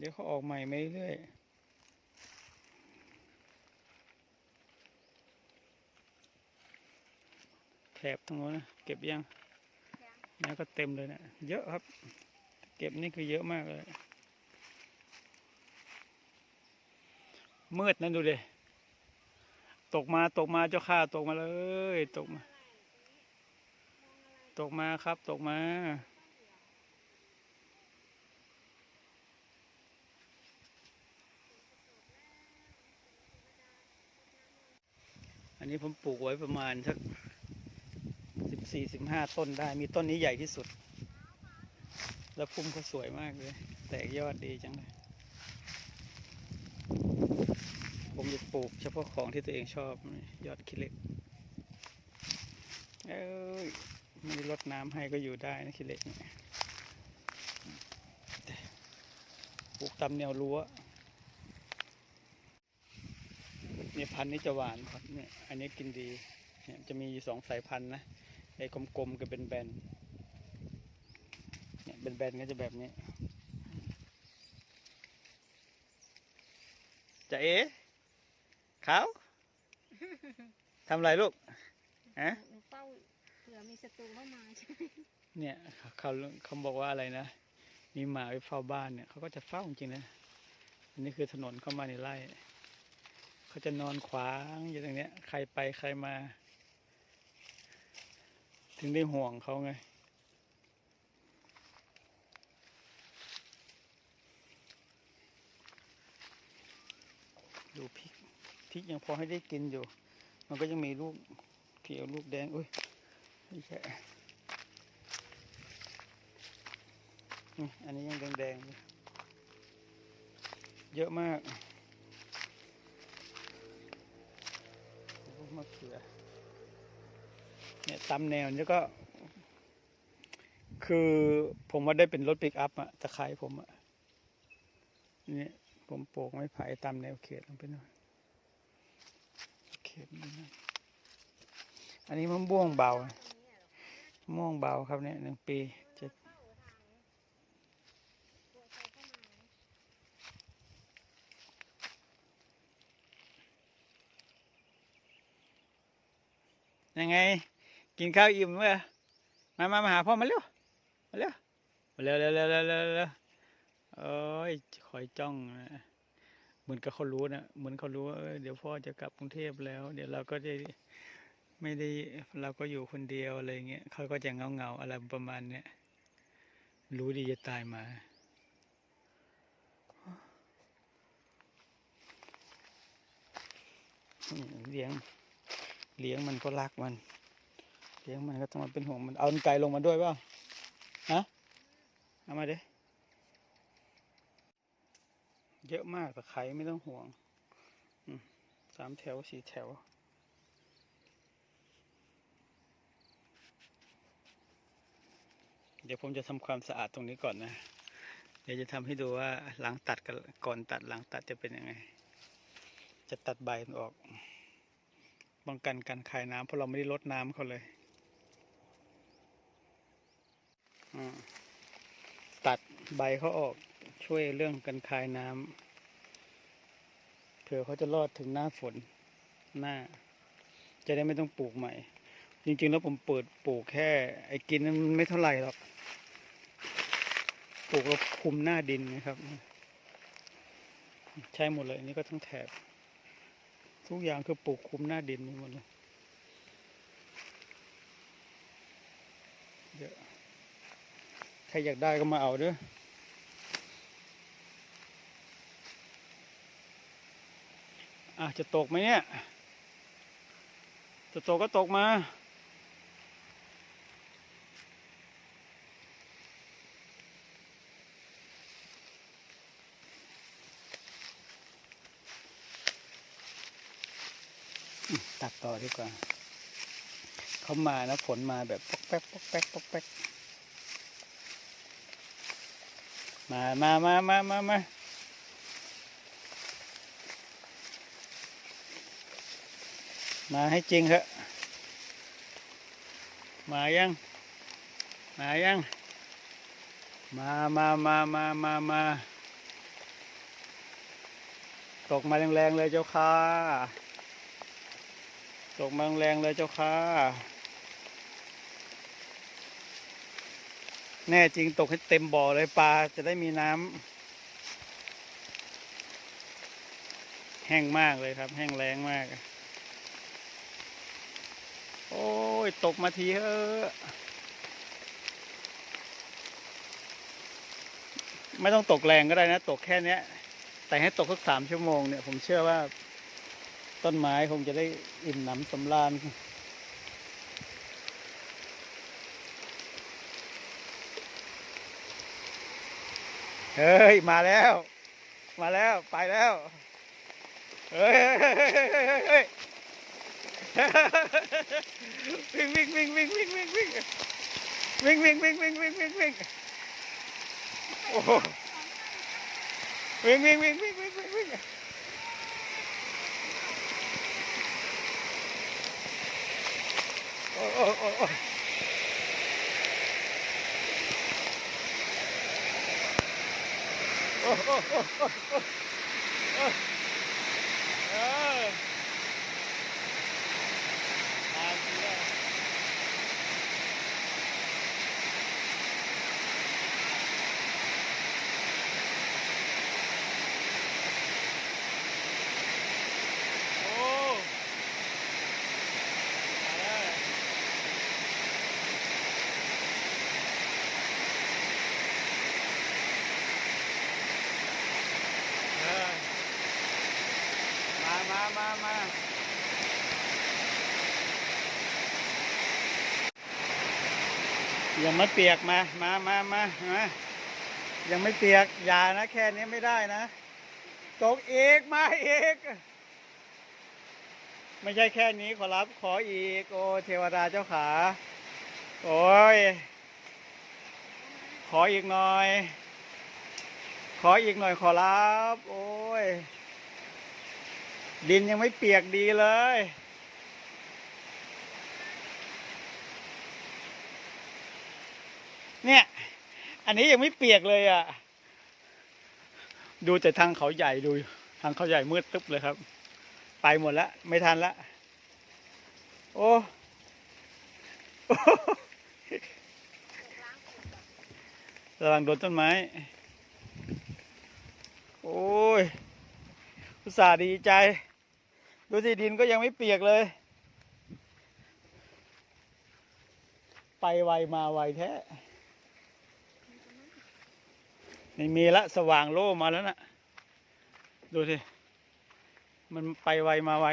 เดี๋ยวเขาออกใหม่ไม่เรื่อยแถบตรงนู้นนะเก็บยังยังแล้วก็เต็มเลยนะเยอะครับ เก็บนี่คือเยอะมากเลย มืดนะดูดิตกมาตกมาเจ้าข้าตกมาเลย ตกมา ตกมาครับตกมา อันนี้ผมปลูกไว้ประมาณสักสิบสี่สิบห้าต้นได้ มีต้นนี้ใหญ่ที่สุด แล้วพุ่มเขาสวยมากเลย แตกยอดดีจังเลย ผมจะปลูกเฉพาะของที่ตัวเองชอบ ยอดขี้เล็ก เอ้ยไม่ได้รดน้ำให้ก็อยู่ได้นะขี้เล็กเนี่ยปลูกตามแนวรั้วเนี่ยพันธุ์นี้จะหวานครับเนี่ยอันนี้กินดีเนี่ยจะมีอยู่สองสายพันธุ์นะไอ้กลมๆกับเป็นแบนๆเนี่ยเป็นแบนๆก็จะแบบนี้จะเอ๋เขาทำอะไรลูกฮะหนูเฝ้าเผื่อมีศัตรูเข้ามาใช่ไหมเนี่ยเขาเขาบอกว่าอะไรนะมีหมาไปเฝ้าบ้านเนี่ยเขาก็จะเฝ้าจริงๆนะอันนี้คือถนนเข้ามาในไร่ เขาจะนอนขวางอยู่ตรงเนี้ย ใครไปใครมา ถึงได้ห่วงเขาไง ดูพริกพริกยังพอให้ได้กินอยู่ มันก็ยังมีลูกเขียวลูกแดงอุ้ยไม่ใช่อันนี้ยังแดงๆเยอะมากะเขือ เนี่ยตำแนวนี้ก็ คือผมว่าได้เป็นรถปิกอัพอะตะไคร้ผมอะเนี่ยผมปลูกไม้ไผ่ตามแนวเขตลงไปหน่อยเขตนี้นะอันนี้มะม่วงเบามะม่วงเบาครับเนี่ยหนึ่งปีจะ เข้าทางกลัวใครเข้ามา ยังไง กินข้าวอิ่มเมื่อมามามาหาพ่อมาเร็ว มาเร็ว มาเร็วเร็วเร็วเร็วเร็วโอ้ยคอยจ้องนะเหมือนกับเขารู้นะเหมือนเขารู้ว่าเดี๋ยวพ่อจะกลับกรุงเทพแล้ว เดี๋ยวเราก็ได้ไม่ได้เราก็อยู่คนเดียวอะไรเงี้ยเขาก็จะเงาเงาอะไรประมาณเนี้ยรู้ดีจะตายมาเลี้ยง เลี้ยงมันก็รักมัน เลี้ยงมันก็ต้องมาเป็นห่วงมัน เอาไก่ลงมาด้วยเปล่าฮะเอามาเด้เยอะมากแต่ไข่ไม่ต้องห่วงสามแถวสี่แถวเดี๋ยวผมจะทำความสะอาดตรงนี้ก่อนนะ เดี๋ยวจะทำให้ดูว่าหลังตัดก่อนตัดหลังตัดจะเป็นยังไง จะตัดใบมันออก ป้องกันการคายน้ำเพราะเราไม่ได้ลดน้ำเขาเลย ตัดใบเขาออกช่วยเรื่องการคายน้ำเผื่อเขาจะรอดถึงหน้าฝนหน้า จะได้ไม่ต้องปลูกใหม่ จริงๆแล้วผมเปิดปลูกแค่ ไอ้กินนั้นมันไม่เท่าไหร่หรอกปลูกแล้วคุมหน้าดินนะครับ ใช่หมดเลยอันนี้ก็ทั้งแถบ ทุกอย่างคือปลูกคุมหน้าดินหมดเลยเยอะใครอยากได้ก็มาเอาเด้ออาจะตกไหมเนี่ย จะตกก็ตกมา ตัดต่อดีกว่าเขามานะฝนมาแบบปอกแป๊กปอกแป๊กปอกแป๊กมามามามามามามาให้จริงเถอะ มายัง มายัง มามามามามามาตกมาแรงๆเลยเจ้าค่ะ ตกมาแรงเลยเจ้าค่ะ แน่จริงตกให้เต็มบ่อเลยปลาจะได้มีน้ำแห้งมากเลยครับ แห้งแรงมาก โอ้ย ตกมาทีเถอไม่ต้องตกแรงก็ได้นะ ตกแค่นี้แต่ให้ตกสักสามชั่วโมงเนี่ย ผมเชื่อว่า ต้นไม้คงจะได้อิ่มหนำสำราญเฮ้ย มาแล้ว มาแล้ว ไปแล้ว เฮ้ยเฮ้ยวิ่งวิ่งวิ่งวิ่งวิ่งวิ่งวิ่งวิ่งวิ่งวิ่งวิ่งวิ่งวิ่งวิ่งโอ้วิ่งวิ่งวิ่งวิ่งวิ่งวิ่ง วิ่งโอ้โอ้โอ้โอ้โอ้โอ้โอ้โอ้โอ้เออมาจริงแล้ว โอ้มาแล้วเออมามามามา ยังไม่เปียกมา มามามามายังไม่เปียกอย่านะ แค่นี้ไม่ได้นะตกอีกมาอีก ไม่ใช่แค่นี้ขอรับขออีก โอ้เทวดาเจ้าขา โอ้ย ขออีกหน่อย ขออีกหน่อยขอรับ โอ้ย ดินยังไม่เปียกดีเลย เนี่ย อันนี้ยังไม่เปียกเลยอะ ดูแต่ทางเขาใหญ่ดู ทางเขาใหญ่มืดตึ๊บเลยครับ ไปหมดล้วไม่ทันละโอ้โอ้ ระวังโดนต้นไม้ โอ้ยอุตส่าห์ดีใจ ดูสิดินก็ยังไม่เปียกเลย ไปไวมาไวแท้ ไม่มีละสว่างโล่มาแล้วนะดูสิ มันไปไวมาไว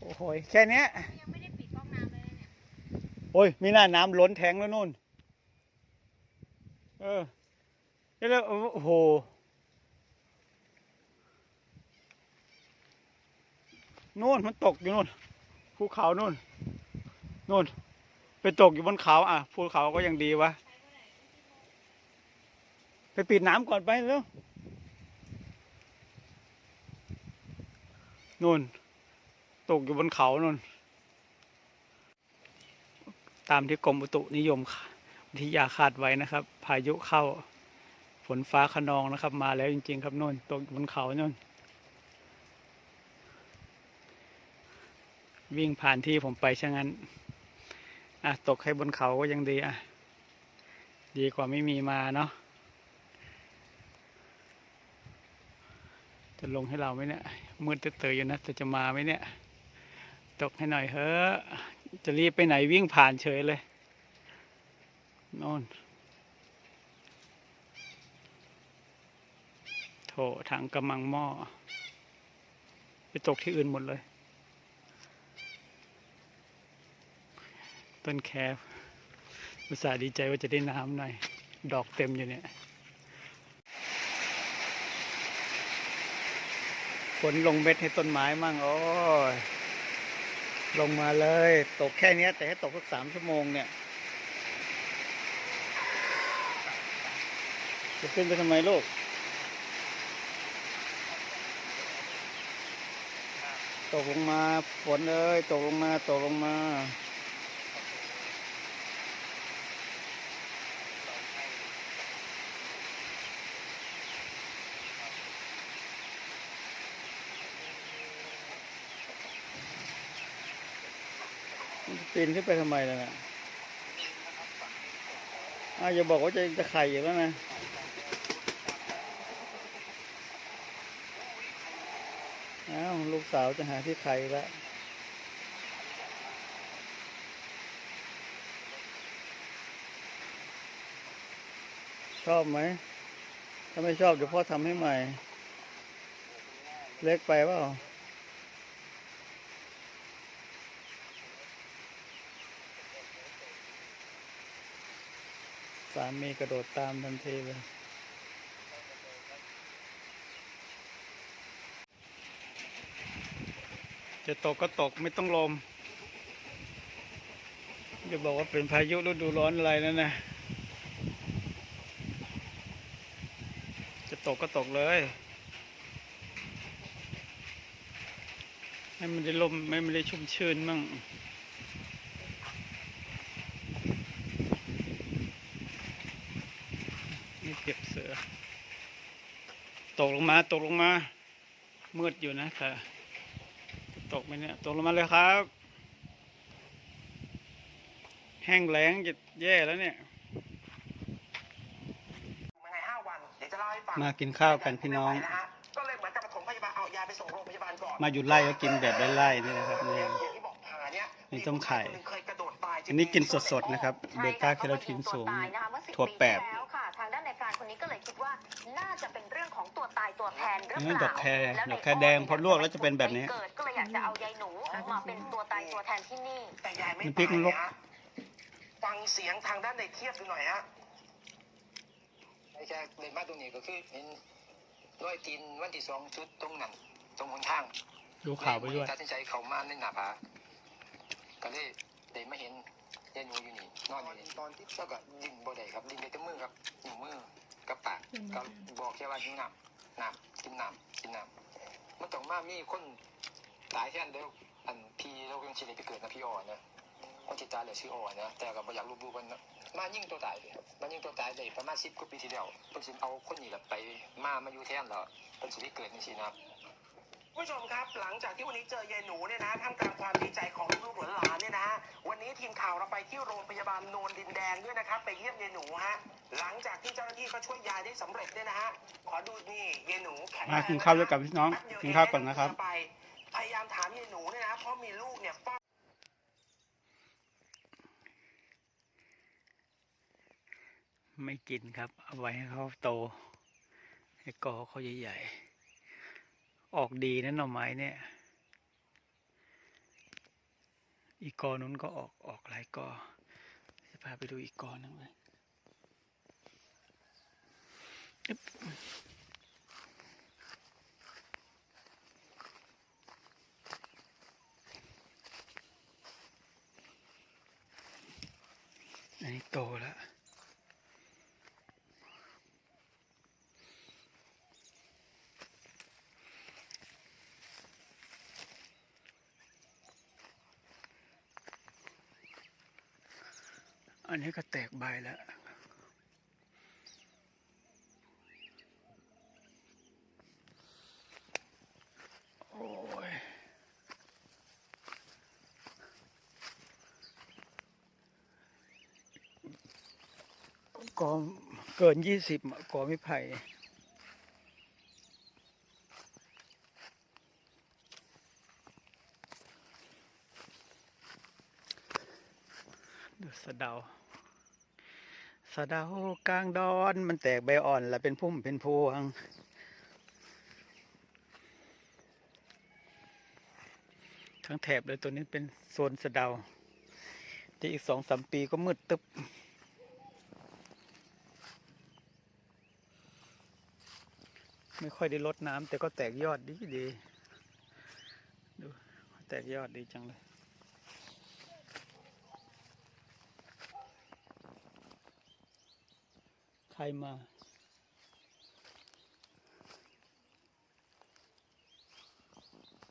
โอ้โหยแค่เนี้ยยังไม่ได้ปิดก๊อกน้ำเลยเนี่ย โอ้ยมีหน้าน้ำล้นแทงแล้วนู่น เออแล้วโอ้โหนู่นมันตกอยู่นู่นภูเขานู่นนู่น ไปตกอยู่บนเขาอะภูเขาก็ยังดีวะ ไปปิดน้ำก่อนไปเร็วนู่น ตกอยู่บนเขานู่น ตามที่กรมอุตุนิยมวิทยาคาดไว้นะครับ พายุเข้าฝนฟ้าขนองนะครับ มาแล้วจริง ๆ ครับนู่นตกบนเขานู่น วิ่งผ่านที่ผมไปช่างนั้น อะตกให้บนเขาก็ยังดีอะ ดีกว่าไม่มีมาเนาะจะลงให้เราไหมเนี่ยมืดเตยๆอยู่นะแต่จะมาไหมเนี่ย ตกให้หน่อยเฮ้อจะรีบไปไหนวิ่งผ่านเฉยเลยน่นโถถังกำมังหม้อไปตกที่อื่นหมดเลย ต้นแครอุตส่าห์ดีใจว่าจะได้น้ำหน่อย ดอกเต็มอยู่เนี่ย ฝนลงเม็ดให้ต้นไม้มั่ง โอ้ย ลงมาเลย ตกแค่เนี้ยแต่ให้ตกสักสามชั่วโมงเนี่ยจะขึ้นไปทำไมลูกตกลงมาฝนเอ้ยตกลงมาตกลงมา ปีนขึ้นไปทำไมล่ะนะอ้าวอย่าบอกว่าจะจะไข่อยู่แล้วนะอ้าวลูกสาวจะหาที่ไข่แล้วชอบไหม ถ้าไม่ชอบเดี๋ยวพ่อทำให้ใหม่ เล็กไปเปล่าามีกระโดดตามทันทีเลยจะตกก็ตกไม่ต้องลม จะบอกว่าเป็นพายุฤดูร้อนอะไรนั่นนะจะตกก็ตกเลย ให้มันได้ลมไม่มันได้ชุ่มชื้นมั่ง เก็บเสือ ตกลงมาตกลงมา มืดอยู่นะแต่จะตกไหมเนี่ยตกลงมาเลยครับ แห้งแล้งจะแย่แล้วเนี่ย มาไงห้าวันเดี๋ยวจะเล่าให้ฟังมากินข้าวกันพี่น้องไม่ไหวะฮะก็เลยเหมือนกับปฐมพยาบาลเอายาไปส่งโรงพยาบาลก่อน มาหยุดไล่ก็กินแบบไล่ๆนี่นะครับนี่อย่างที่บอกผ่าเนี่ยนี่ต้มไข่มีผู้ชายคนหนึ่งเคยกระโดดตายจริงๆอันนี้กินสดๆนะครับใช่เบค่ะต้าแคโรทีนสูงเขาก็ยิตัวตายนะคะเมื่อ10ถั่วแปบ นหรือนี่เปล่าดอกแคร์ล้วดอกแคร์แดงพอลวกแล้วจะเป็นแบบนี้ เกิดก็เลยอยากจะเอายายหนูมาเป็นตัวตายตัวแทนที่นี่ แต่ยายไม่น้ำพริกมันลตากยฮะฟังเสียงทางด้านในเทียบดูหน่อยฮะไม่ใช่เดินมาตรงนี้ก็คือเห็นร้อยตีนวันที่สองชุดตรงนั้นตรงหนทางดูข่าวไปด้วย ตัดสินใจเขามาในหน้าผาก็เลยได้มาเห็นยายหนูอยู่นี่นอนอยู่นี่ตอนที่แล้วก็ดิ้นบ่ได้ครับดิ้นได้แต่มือครับนิ้วมือกับปากก็บอกแค่ว่าหิวน้ำ น้ำกินน้ำกินน้ำมันต้องมามีคนตายแค่นเดียวอันพี่เรายังชีวิตไปเกิดนะพี่อ่อนนะคนจิตายเลยชื่ออ่อนนะแต่ก็บ่อยากรู้บูมันมายิ่งตัวตายเลยมายิ่งตัวตายเลยประมาณสิบกว่าปีที่แล้วเพิ่นสิเอาคนนี้แหละไปมามาอยู่แทนแล้วเพิ่นสิได้เกิดจังซี่นะ ผู้ชมครับหลังจากที่วันนี้เจอยายหนูเนี่ยนะท่ามกลางความดีใจของลูกๆหลานๆเนี่ยนะฮะวันนี้ทีมข่าวเราไปที่โรงพยาบาลโนนดินแดงด้วยนะครับ ไปเยี่ยมยายหนูฮะหลังจากที่เจ้าหน้าที่เขาช่วยยายได้สำเร็จเนี่ยนะฮะขอดูนี่ยายหนูแข็งแรงมากินข้าวด้วยกับพี่น้องแป๊บเดียกินข้าวก่อนนะครับไปพยายามถามยายหนูเนี่ยนะเพราะมีลูกเนี่ยเฝ้าไม่กินครับ เอาไว้ให้เขาโต ให้กอเขาใหญ่ๆ ออกดีนะหน่อไม้เนี่ย อีกกอนู้นก็ออกออกหลายกอจะพาไปดูอีกกอหนึงเลยอันนี้โตแล้ว อันนี้ก็แตกใบแล้วโอ้ยกอเกินยี่สิบกอไม่ไผ่ดูสะเดา สะเดากลางดอน มันแตกใบอ่อนแล้วเป็นพุ่มเป็นพวง ทั้งแถบเลยตัวนี้เป็นโซนสะเดา ที่อีกสองสามปีก็มืดตึบไม่ค่อยได้ลดน้ำแต่ก็แตกยอดดีดีดู แตกยอดดีจังเลย ใครมา